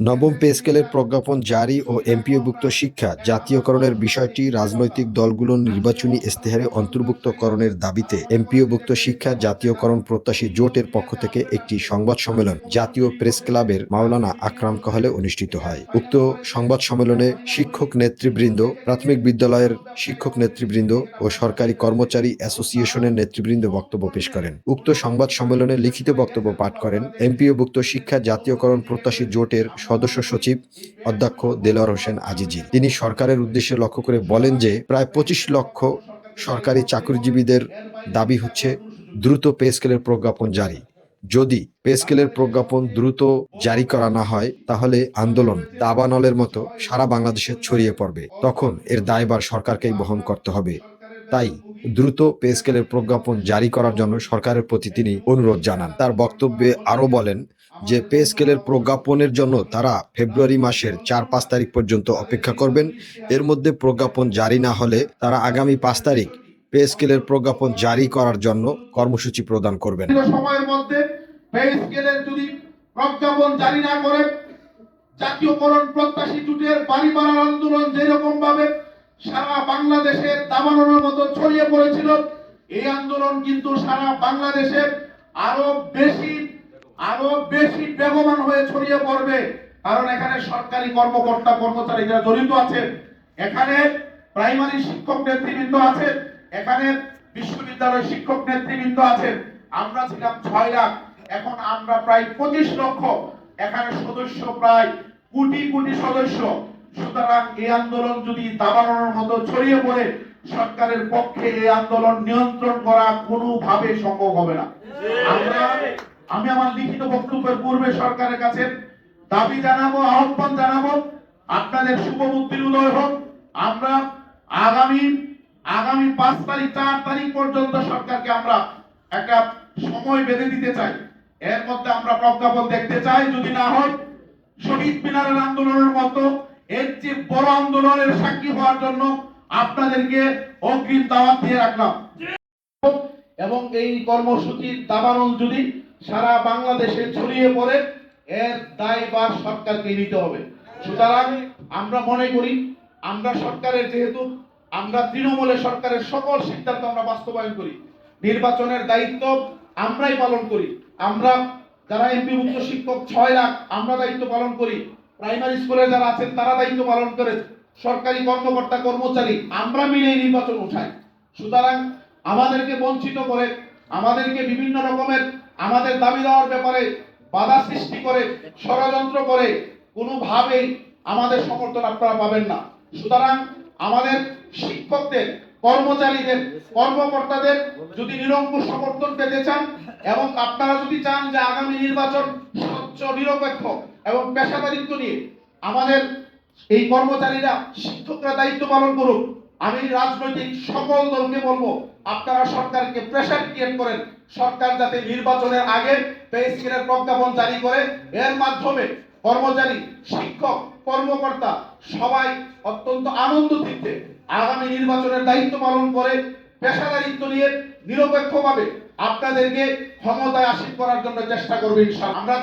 নবম পে স্কেলের প্রজ্ঞাপন জারি ও এমপিওভুক্ত শিক্ষা জাতীয়করণের বিষয়টি রাজনৈতিক দলগুলোর নির্বাচনী ইস্তেহারে অন্তর্ভুক্তকরণের দাবিতে এমপিওভুক্ত শিক্ষা জাতীয়করণ প্রত্যাশী জোটের পক্ষ থেকে একটি সংবাদ সম্মেলন জাতীয় প্রেস ক্লাবের মাওলানা আকরাম কহলে অনুষ্ঠিত হয়। উক্ত সংবাদ সম্মেলনে শিক্ষক নেতৃবৃন্দ, প্রাথমিক বিদ্যালয়ের শিক্ষক নেতৃবৃন্দ ও সরকারি কর্মচারী অ্যাসোসিয়েশনের নেতৃবৃন্দ বক্তব্য পেশ করেন। উক্ত সংবাদ সম্মেলনে লিখিত বক্তব্য পাঠ করেন এমপিওভুক্ত শিক্ষা জাতীয়করণ প্রত্যাশী জোটের সদস্য সচিব অধ্যক্ষ দেলোয়ার হোসেন আজিজি। তিনি সরকারের উদ্দেশ্যে লক্ষ্য করে বলেন যে, প্রায় পঁচিশ লক্ষ সরকারি চাকরিজীবীদের দাবি হচ্ছে দ্রুত পে স্কেলের প্রজ্ঞাপন জারি। যদি পে স্কেলের প্রজ্ঞাপন দ্রুত জারি করা না হয়, তাহলে আন্দোলন দাবানলের মতো সারা বাংলাদেশে ছড়িয়ে পড়বে। তখন এর দায়বার সরকারকেই বহন করতে হবে। তাই দ্রুত পে স্কেলের প্রজ্ঞাপন জারি করার জন্য সরকারের প্রতি তিনি অনুরোধ জানান। তার বক্তব্যে আরও বলেন যে পে স্কেলের প্রজ্ঞাপনের জন্য তারা ফেব্রুয়ারি মাসের চার পাঁচ তারিখ পর্যন্ত অপেক্ষা করবেন। এর মধ্যে প্রজ্ঞাপন জারি না হলে তারা আগামী পাঁচ তারিখ পে স্কেলের প্রজ্ঞাপন জারি করার জন্য কর্মসূচি প্রদান করবেন। সময়ের মধ্যে পে স্কেলের যদি প্রজ্ঞাপন জারি না করে, জাতীয়করণ প্রত্যাশী জুটের বাড়ি বাড়ার আন্দোলন যেরকম ভাবে সারা বাংলাদেশের দাবানোর মতো ছড়িয়ে পড়েছিল, এই আন্দোলন কিন্তু সারা বাংলাদেশে আরও বেশি আরও বেশি বেগবান হয়ে ছড়িয়ে পড়বে। কারণ এখানে সরকারি কর্মকর্তা কর্মচারী যারা জড়িত আছেন এখানে প্রাইমারি শিক্ষক নেতৃবৃন্দ আছে। এখানে বিশ্ববিদ্যালয়ের শিক্ষক নেতৃবৃন্দ আছেন আমরা ছিলাম ছয় লাখ। এখন আমরা প্রায় পঁচিশ লক্ষ। এখানে সদস্য প্রায় কোটি কোটি সদস্য। সুতরাং এই আন্দোলন যদি দাবানোর মতো ছড়িয়ে পড়ে, সরকারের পক্ষে এই আন্দোলন নিয়ন্ত্রণ করা কোনোভাবে সম্ভব হবে না। আমরা আমি আমার লিখিত বক্তব্যের পূর্বে সরকারের কাছে দাবি জানাব, আহ্বান জানাব, আপনাদের শুভবুদ্ধির উদয় হোক। আমরা আগামী আগামী পাঁচ তারিখ, চার তারিখ পর্যন্ত সরকারকে আমরা একটা সময় বেঁধে দিতে চাই। এর মধ্যে আমরা প্রজ্ঞাপন দেখতে চাই, যদি না হয় শহীদ মিনারের আন্দোলনের মতো এর যে বড় আন্দোলনের সাক্ষী হওয়ার জন্য আপনাদেরকে অগ্রিম দাওয়াত দিয়ে রাখলাম। এবং এই কর্মসূচির দাবানল যদি সারা বাংলাদেশে ছড়িয়ে পড়ে, এর দায়ভার সরকারকে নিতে হবে। সুতরাং আমরা মনে করি, আমরা সরকারের যেহেতু, আমরা তৃণমূলের সরকারের সকল সিদ্ধান্ত আমরা বাস্তবায়ন করি। নির্বাচনের দায়িত্ব আমরাই পালন করি। আমরা যারা এমপিভুক্ত শিক্ষক ছয় লাখ, আমরা দায়িত্ব পালন করি। প্রাইমারি স্কুলে যারা আছেন, তারা দায়িত্ব পালন করে। সরকারি কর্মকর্তা, কর্মচারী, আমরা মিলে নির্বাচন উঠাই। সুতরাং আমাদেরকে বঞ্চিত করে আমাদেরকে বিভিন্ন রকমের আমাদের দাবি দেওয়ার ব্যাপারে বাধা সৃষ্টি করে, ষড়যন্ত্র করে কোনোভাবেই আমাদের সমর্থন আপনারা পাবেন না। সুতরাং আমাদের শিক্ষকদের, কর্মচারীদের, কর্মকর্তাদের যদি নিরঙ্কুশ সমর্থন পেতে চান এবং আপনারা যদি চান যে আগামী নির্বাচন স্বচ্ছ, নিরপেক্ষ এবং পেশাদারিত্ব নিয়ে আমাদের এই কর্মচারীরা, শিক্ষকরা দায়িত্ব পালন করুক আমি রাজনৈতিক সকল দলকে বলব, আপনারা সরকারকে প্রেশার ক্রিয়েট করেন। সরকার যাতে নির্বাচনের আগে পে প্রজ্ঞাপন জারি করে। এর মাধ্যমে কর্মচারী, শিক্ষক, কর্মকর্তা সবাই অত্যন্ত আনন্দ দিতে আগামী নির্বাচনের দায়িত্ব পালন করে পেশাদারিত্ব নিয়ে নিরপেক্ষভাবে আপনাদেরকে ক্ষমতায় আসীন করার জন্য চেষ্টা করবে আমরা